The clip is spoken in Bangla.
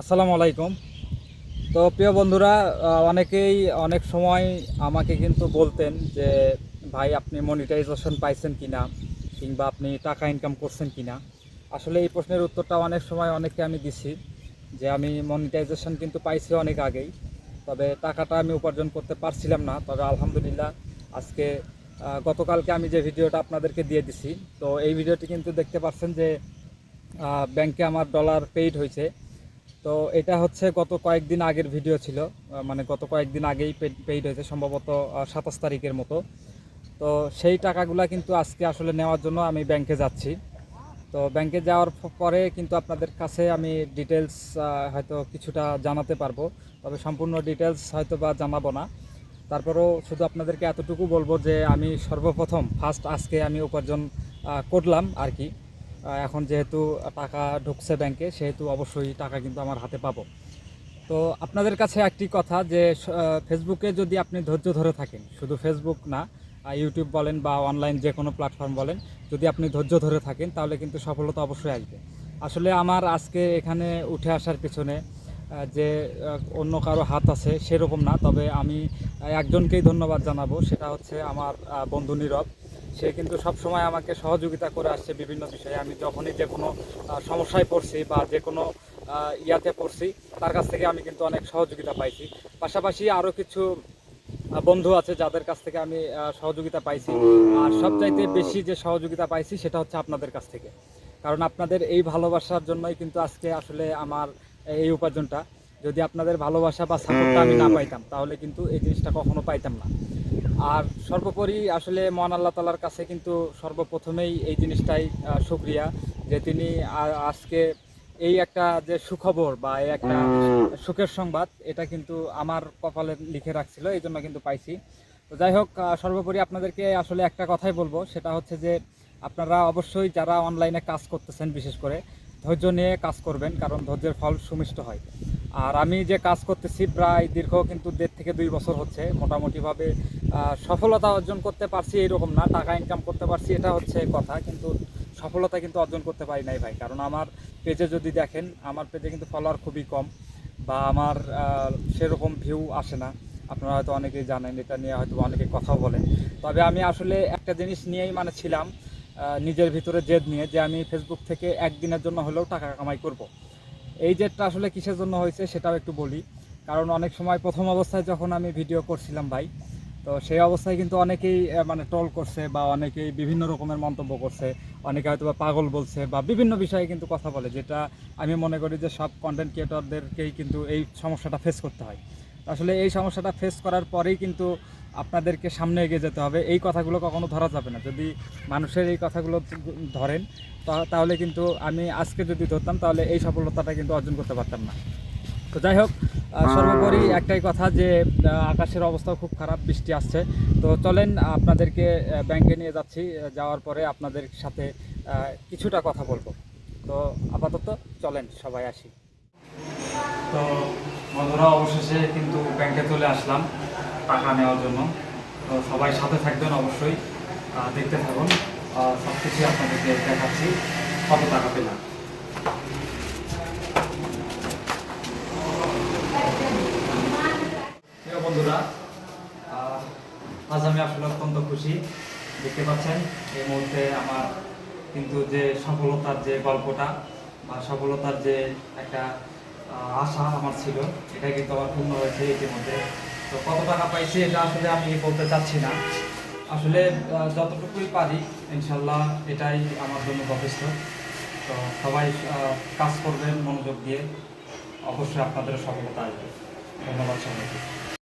আসসালামু আলাইকুম। তো প্রিয় বন্ধুরা অনেকেই অনেক সময় আমাকে কিন্তু বলতেন যে, ভাই, আপনি মনিটাইজেশন পাইছেন কিনা? কিংবা আপনি টাকা ইনকাম করছেন কিনা? আসলে এই প্রশ্নের উত্তরটা অনেক সময় অনেককে আমি দিছি যে, আমি মনিটাইজেশন কিন্তু পাইছি অনেক আগেই, তবে টাকাটা আমি উপার্জন করতে পারছিলাম না। তবে আলহামদুলিল্লাহ, আজকে গতকালকে আমি যে ভিডিওটা আপনাদেরকে দিয়ে দিছি, তো এই ভিডিওটি কিন্তু দেখতে পাচ্ছেন যে ব্যাংকে আমার ডলার পেইড হয়েছে। তো এটা হচ্ছে গত কয়েকদিন আগের ভিডিও ছিল। মানে গত কয়েকদিন আগেই পেইড হয়েছে, সম্ভবত সাতাশ তারিখের মতো। তো সেই টাকাগুলা কিন্তু আজকে আসলে নেওয়ার জন্য আমি ব্যাংকে যাচ্ছি। তো ব্যাংকে যাওয়ার পরে কিন্তু আপনাদের কাছে আমি ডিটেলস হয়তো কিছুটা জানাতে পারব। তবে সম্পূর্ণ ডিটেলস হয়তো বা জানাব না। তারপরেও শুধু আপনাদেরকে এতটুকু বলব যে আমি সর্বপ্রথম ফার্স্ট আজকে আমি উপার্জন করলাম আর কি। এখন যেহেতু টাকা ঢুকছে ব্যাংকে, সেহেতু অবশ্যই টাকা কিন্তু আমার হাতে পাবো। তো আপনাদের কাছে একটি কথা যে ফেসবুকে যদি আপনি ধৈর্য ধরে থাকেন, শুধু ফেসবুক না ইউটিউব বলেন বা অনলাইন যে কোনো প্ল্যাটফর্ম বলেন, যদি আপনি ধৈর্য ধরে থাকেন, তাহলে কিন্তু সফলতা অবশ্যই আসবে। আসলে আমার আজকে এখানে উঠে আসার পিছনে যে অন্য কারও হাত আছে, সেরকম না। তবে আমি একজনকেই ধন্যবাদ জানাব, সেটা হচ্ছে আমার বন্ধু নীরব। সে কিন্তু সব সময় আমাকে সহযোগিতা করে আসছে বিভিন্ন বিষয়ে। আমি যখনই যে কোনো সমস্যায় পড়ছি বা যে কোনো ইয়াতে পড়ছি, তার কাছ থেকে আমি কিন্তু অনেক সহযোগিতা পাইছি। পাশাপাশি আরও কিছু বন্ধু আছে যাদের কাছ থেকে আমি সহযোগিতা পাইছি। আর সবচাইতে বেশি যে সহযোগিতা পাইছি সেটা হচ্ছে আপনাদের কাছ থেকে। কারণ আপনাদের এই ভালোবাসার জন্যই কিন্তু আজকে আসলে আমার এই উপার্জনটা। যদি আপনাদের ভালোবাসা বা সাপোর্টটা আমি না পাইতাম, তাহলে কিন্তু এই জিনিসটা কখনো পাইতাম না। আর সর্বোপরি আসলে মহান আল্লাহ তালার কাছে কিন্তু সর্বপ্রথমেই এই জিনিসটাই আহ, শুক্রিয়া যে তিনি আজকে এই একটা যে সুখবর বা এই একটা সুখের সংবাদ এটা কিন্তু আমার কপালে লিখে রাখছিল এই জন্য কিন্তু পাইছি। তো যাই হোক সর্বোপরি আপনাদেরকে আসলে একটা কথাই বলব সেটা হচ্ছে যে আপনারা অবশ্যই যারা অনলাইনে কাজ করতেছেন বিশেষ করে ধৈর্য নিয়ে কাজ করবেন কারণ ধৈর্যের ফল সুমিষ্ট হয়। আর আমি যে কাজ করতেছি প্রায় দীর্ঘ কিন্তু দেড় থেকে দুই বছর হচ্ছে, মোটামুটিভাবে সফলতা অর্জন করতে পারছি এরকম না, টাকা ইনকাম করতে পারছি, এটা হচ্ছে কথা, কিন্তু সফলতা কিন্তু অর্জন করতে পারি নাই ভাই। কারণ আমার পেজে যদি দেখেন, আমার পেজে কিন্তু ফলোয়ার খুবই কম বা আমার সেরকম ভিউ আসে না। আপনারা হয়তো অনেকেই জানেন, এটা নিয়ে হয়তো অনেকে কথাও বলেন তবে আমি আসলে একটা জিনিস নিয়েই মানে ছিলাম নিজের ভিতরে জেদ নিয়ে যে আমি ফেসবুক থেকে একদিনের জন্য হলেও টাকা কামাই করব। এই জেদটা আসলে কিসের জন্য হয়েছে সেটাও একটু বলি। কারণ অনেক সময় প্রথম অবস্থায় যখন আমি ভিডিও করছিলাম ভাই, তো সেই অবস্থায় কিন্তু অনেকেই মানে ট্রল করছে বা অনেকেই বিভিন্ন রকমের মন্তব্য করছে। অনেকে হয়তো বা পাগল বলছে বা বিভিন্ন বিষয়ে কিন্তু কথা বলে, যেটা আমি মনে করি যে সব কন্টেন্ট ক্রিয়েটরদেরকেই কিন্তু এই সমস্যাটা ফেস করতে হয়। আসলে এই সমস্যাটা ফেস করার পরেই কিন্তু আপনাদেরকে সামনে এগিয়ে যেতে হবে। এই কথাগুলো কখনো ধরা যাবে না। যদি মানুষের এই কথাগুলো ধরেন তাহলে কিন্তু আমি আজকে যদি ধরতাম, তাহলে এই সফলতাটা কিন্তু অর্জন করতে পারতাম না। তো যাই হোক সর্বোপরি একটাই কথা যে আকাশের অবস্থাও খুব খারাপ, বৃষ্টি আসছে। তো চলেন, আপনাদেরকে ব্যাংকে নিয়ে যাচ্ছি। যাওয়ার পরে আপনাদের সাথে কিছুটা কথা বলব। তো আপাতত চলেন, সবাই আসি। তো বন্ধুরা, অবশেষে কিন্তু ব্যাংকে চলে আসলাম। টাকা নেওয়ার জন্য। তো সবাই সাথে থাকবেন অবশ্যই। দেখতে থাকুন। সব কিছুই আপনাদেরকে দেখাচ্ছি। কত টাকা পেলাম? বন্ধুরা আজ আমি আসলে অত্যন্ত খুশি। দেখতে পাচ্ছেন, এই মুহূর্তে আমার কিন্তু যে সফলতার যে গল্পটা বা সফলতার যে একটা আশা আমার ছিল এটা কিন্তু আমার পূর্ণ হয়েছে ইতিমধ্যে। তো কত টাকা পাইছি এটা আসলে আমি বলতে চাচ্ছি না। আসলে যতটুকুই পারি, ইনশাল্লাহ এটাই আমার জন্য যথেষ্ট। তো সবাই কাজ করবেন মনোযোগ দিয়ে। অবশ্যই আপনাদের সফলতা আসবে। ধন্যবাদ সবাইকে।